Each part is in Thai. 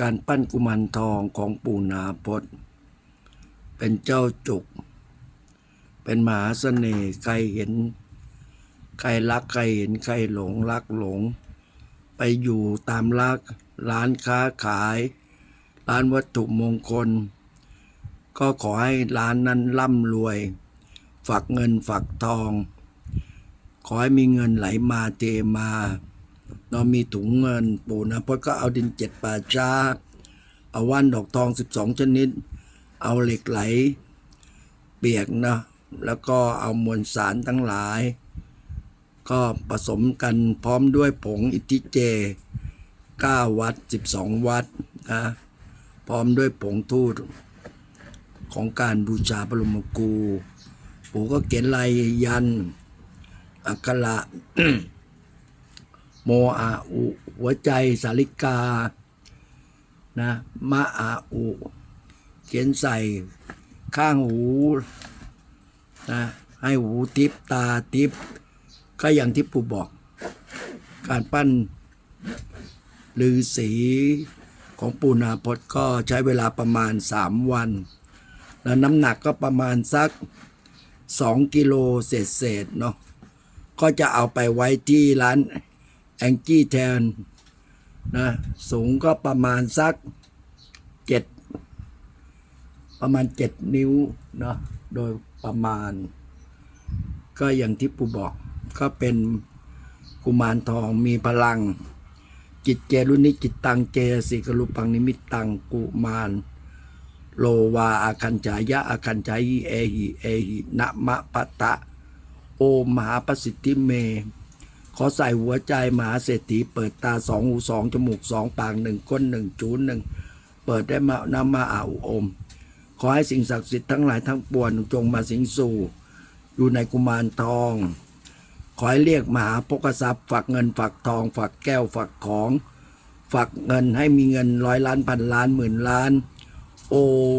การปั้นกุมารทองของปู่นาพจน์เป็นเจ้าจุก เป็นมหาเสน่ห์ใครเห็น ใครรักใครเห็นใครหลงรักหลง ไปอยู่ตามรักร้านค้าขาย ร้านวัตถุมงคล ก็ขอให้ร้านนั้นร่ำรวย ฝักเงินฝักทอง ขอให้มีเงินไหลมาเทมา เรามีถุงเงินปู่นะพจน์ก็เอาดินเจ็ดป่าช้า เอาว่านดอกทองสิบสองชนิด เอาเหล็กไหล เปียกนะแล้วก็เอามวลสารทั้งหลาย ก็ผสมกันพร้อมด้วยผงอิทธิเจ 9 วัด12 วัดนะพร้อมด้วยผงทูตของการบูชาบรมครูปู่ก็เขียนลายยัน อักขระ โมอาอุหัวใจสาลิกานะมะอาอุเขียนใส่ข้างหูนะให้หูทิพตาทิพก็อย่างที่ปู่บอก การปั้นลือสีของปูนาพจน์ก็ใช้เวลาประมาณสามวัน แล้วน้ำหนักก็ประมาณสักสองกิโลเศษเศษๆเนาะก็จะเอาไปไว้ที่ร้าน แองจี้แทนนะสูงก็ประมาณสักเจ็ดประมาณเจ็ดนิ้วเนาะโดยประมาณ ก็อย่างที่ปู่บอกก็เป็นกุมารทองมีพลัง จิตเจรุนิจิตตังเจสิกรุปังนิมิตตังกุมาร โลวาอาคัญจายะอาคัญจายิเอหิเอหินะมะปะตะ โอมมหาประสิทธิเม ขอใส่หัวใจมหาเศรษฐีเปิดตาสองหูสองจมูกสองปากหนึ่งก้นหนึ่งจูนหนึ่งเปิดได้มานามาอาอุโอม ขอให้สิ่งศักดิ์สิทธิ์ทั้งหลายทั้งปวงจงมาสิงสู่ อยู่ในกุมารทอง ขอให้เรียกมหาพกทรัพย์ฝากเงินฝากทองฝากแก้วฝากของฝากเงินให้มีเงินร้อยล้านพันล้านหมื่นล้าน โอ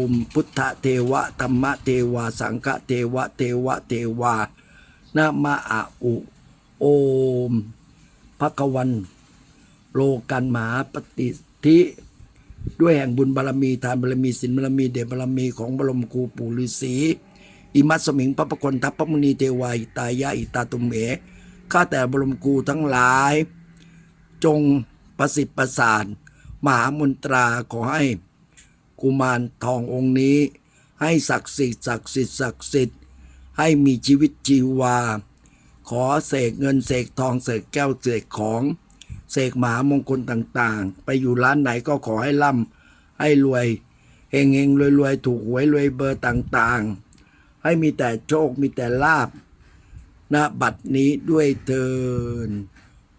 มพุทธเทวะธรรมเทวาสังฆเทวะเทวะเทวานะมะอาอุโอมภควัน โลกันมหาปฏิทิด้วยแห่งบุญบารมี ทานบารมีศีลบารมี เดชบารมีของบรมครูปู่ฤาษีอิมัสสมิงพระปกลทัพพระมุนีเทวาอิตายะอิตาตุมเหข้าแต่บรมครูทั้งหลาย จงประสิทธิ์ประสานมหามนตราขอให้กุมารทององค์นี้ ให้ศักดิ์สิทธิ์ศักดิ์สิทธิ์ศักดิ์สิทธิ์ให้มีชีวิตชีวา ขอเสกเงินเสกทองเสกแก้วเสกของ เสกมหามงคลต่างๆ ไปอยู่ร้านไหนก็ขอให้ร่ำให้รวยเฮงเฮงรวยรวยๆถูกหวยรวยเบอร์ต่างๆ ให้มีแต่โชคมีแต่ลาบณบัดนี้ด้วยเทิน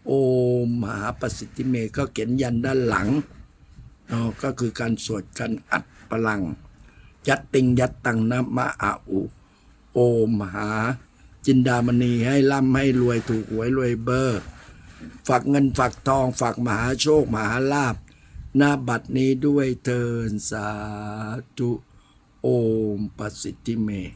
โอมหาประสิทธิเมก็เขียนยันด้านหลังก็คือการสวดกันอัดพลัง ยัดติงยัดตังนะมะอาอุ โอมหา จินดามณีให้ร่ำให้รวยถูกหวยรวยเบอร์ ฝากเงินฝากทองฝากมหาโชคมหาลาภหน้าบัตรนี้ด้วยเทินสาธุโอมประสิทธิเม